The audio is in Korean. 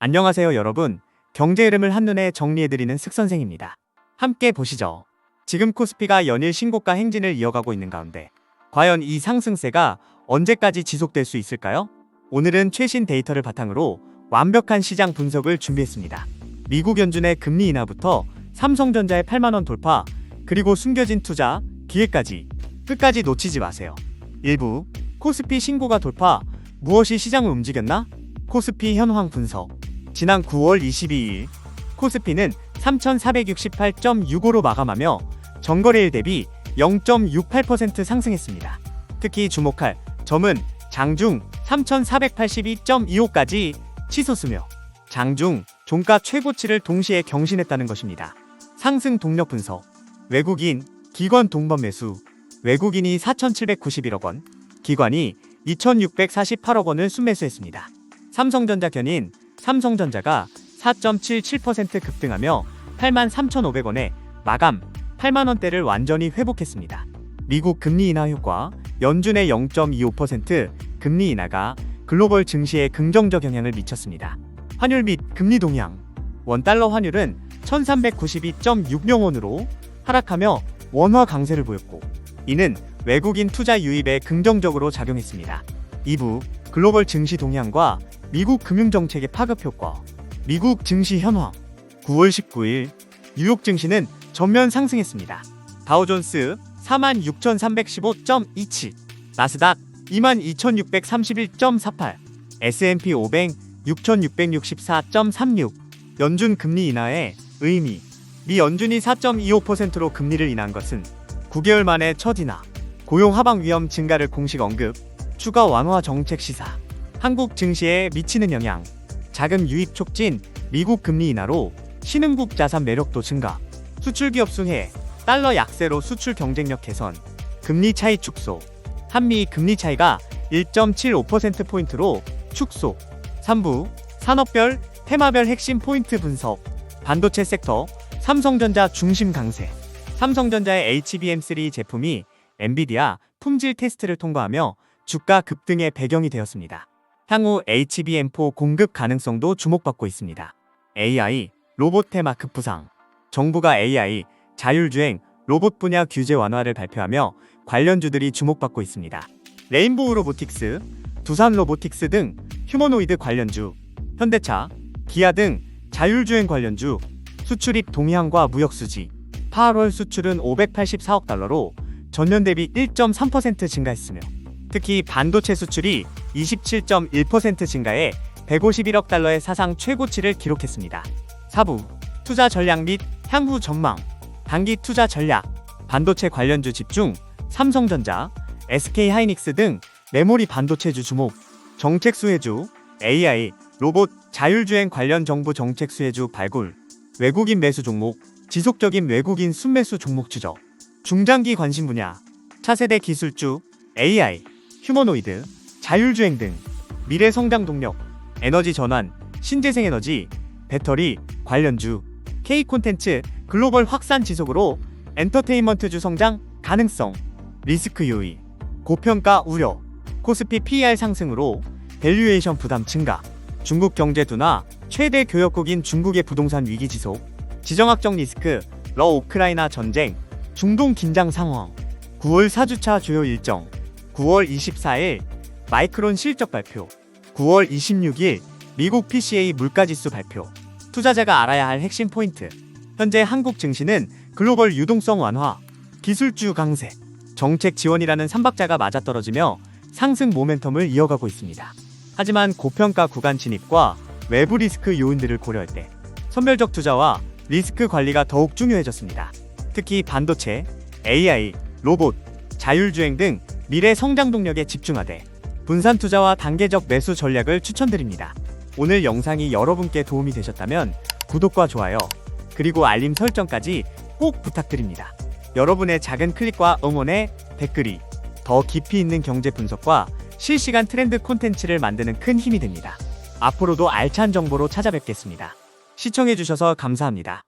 안녕하세요 여러분. 경제 흐름을 한눈에 정리해드리는 슥선생입니다. 함께 보시죠. 지금 코스피가 연일 신고가 행진을 이어가고 있는 가운데 과연 이 상승세가 언제까지 지속될 수 있을까요? 오늘은 최신 데이터를 바탕으로 완벽한 시장 분석을 준비했습니다. 미국 연준의 금리 인하부터 삼성전자의 8만원 돌파, 그리고 숨겨진 투자, 기회까지 끝까지 놓치지 마세요. 일부 코스피 신고가 돌파, 무엇이 시장을 움직였나? 코스피 현황 분석. 지난 9월 22일 코스피는 3,468.65로 마감하며 전거래일 대비 0.68% 상승했습니다. 특히 주목할 점은 장중 3,482.25까지 치솟으며 장중 종가 최고치를 동시에 경신했다는 것입니다. 상승 동력 분석 외국인 기관 동반 매수 외국인이 4,791억 원 기관이 2,648억 원을 순매수했습니다. 삼성전자 견인 삼성전자가 4.77% 급등하며 83,500원에 마감 8만원대를 완전히 회복했습니다. 미국 금리 인하 효과 연준의 0.25% 금리 인하가 글로벌 증시에 긍정적 영향을 미쳤습니다. 환율 및 금리 동향 원달러 환율은 1392.60원으로 하락하며 원화 강세를 보였고 이는 외국인 투자 유입에 긍정적으로 작용했습니다. 2부 글로벌 증시 동향과 미국 금융정책의 파급 효과 미국 증시 현황. 9월 19일 뉴욕 증시는 전면 상승했습니다. 다우존스 46,315.27 나스닥 22,631.48 S&P 500 6,664.36 연준 금리 인하의 의미. 미 연준이 4.25%로 금리를 인한 것은 9개월 만에 첫 인하 고용 하방 위험 증가를 공식 언급 추가 완화 정책 시사 한국 증시에 미치는 영향. 자금 유입 촉진 미국 금리 인하로 신흥국 자산 매력도 증가. 수출 기업 승해 달러 약세로 수출 경쟁력 개선 금리 차이 축소. 한미 금리 차이가 1.75%포인트로 축소. 3부 산업별 테마별 핵심 포인트 분석. 반도체 섹터 삼성전자 중심 강세. 삼성전자의 HBM3 제품이 엔비디아 품질 테스트를 통과하며 주가 급등의 배경이 되었습니다. 향후 HBM4 공급 가능성도 주목받고 있습니다. AI 로봇 테마 급부상 정부가 AI 자율주행 로봇 분야 규제 완화를 발표하며 관련주들이 주목받고 있습니다. 레인보우 로보틱스, 두산 로보틱스 등 휴머노이드 관련주, 현대차, 기아 등 자율주행 관련주, 수출입 동향과 무역 수지, 8월 수출은 584억 달러로 전년 대비 1.3% 증가했으며 특히 반도체 수출이 27.1% 증가해 151억 달러의 사상 최고치를 기록했습니다. 4부 투자 전략 및 향후 전망. 단기 투자 전략 반도체 관련주 집중 삼성전자, SK 하이닉스 등 메모리 반도체주 주목. 정책 수혜주 AI 로봇 자율주행 관련 정부 정책 수혜주 발굴. 외국인 매수 종목 지속적인 외국인 순매수 종목 추적. 중장기 관심 분야 차세대 기술주 AI 휴머노이드 자율주행 등 미래 성장 동력 에너지 전환 신재생 에너지 배터리 관련주 K 콘텐츠 글로벌 확산 지속으로 엔터테인먼트주 성장 가능성 리스크 요인 고평가 우려 코스피 PER 상승으로 밸류에이션 부담 증가 중국 경제 둔화 최대 교역국인 중국의 부동산 위기 지속 지정학적 리스크 러 우크라이나 전쟁 중동 긴장 상황 9월 4주차 주요 일정 9월 24일 마이크론 실적 발표 9월 26일 미국 PCA 물가지수 발표 투자자가 알아야 할 핵심 포인트 현재 한국 증시는 글로벌 유동성 완화 기술주 강세 정책 지원이라는 삼박자가 맞아떨어지며 상승 모멘텀을 이어가고 있습니다. 하지만 고평가 구간 진입과 외부 리스크 요인들을 고려할 때 선별적 투자와 리스크 관리가 더욱 중요해졌습니다. 특히 반도체, AI, 로봇, 자율주행 등 미래 성장 동력에 집중하되 분산 투자와 단계적 매수 전략을 추천드립니다. 오늘 영상이 여러분께 도움이 되셨다면 구독과 좋아요, 그리고 알림 설정까지 꼭 부탁드립니다. 여러분의 작은 클릭과 응원에 댓글이 더 깊이 있는 경제 분석과 실시간 트렌드 콘텐츠를 만드는 큰 힘이 됩니다. 앞으로도 알찬 정보로 찾아뵙겠습니다. 시청해주셔서 감사합니다.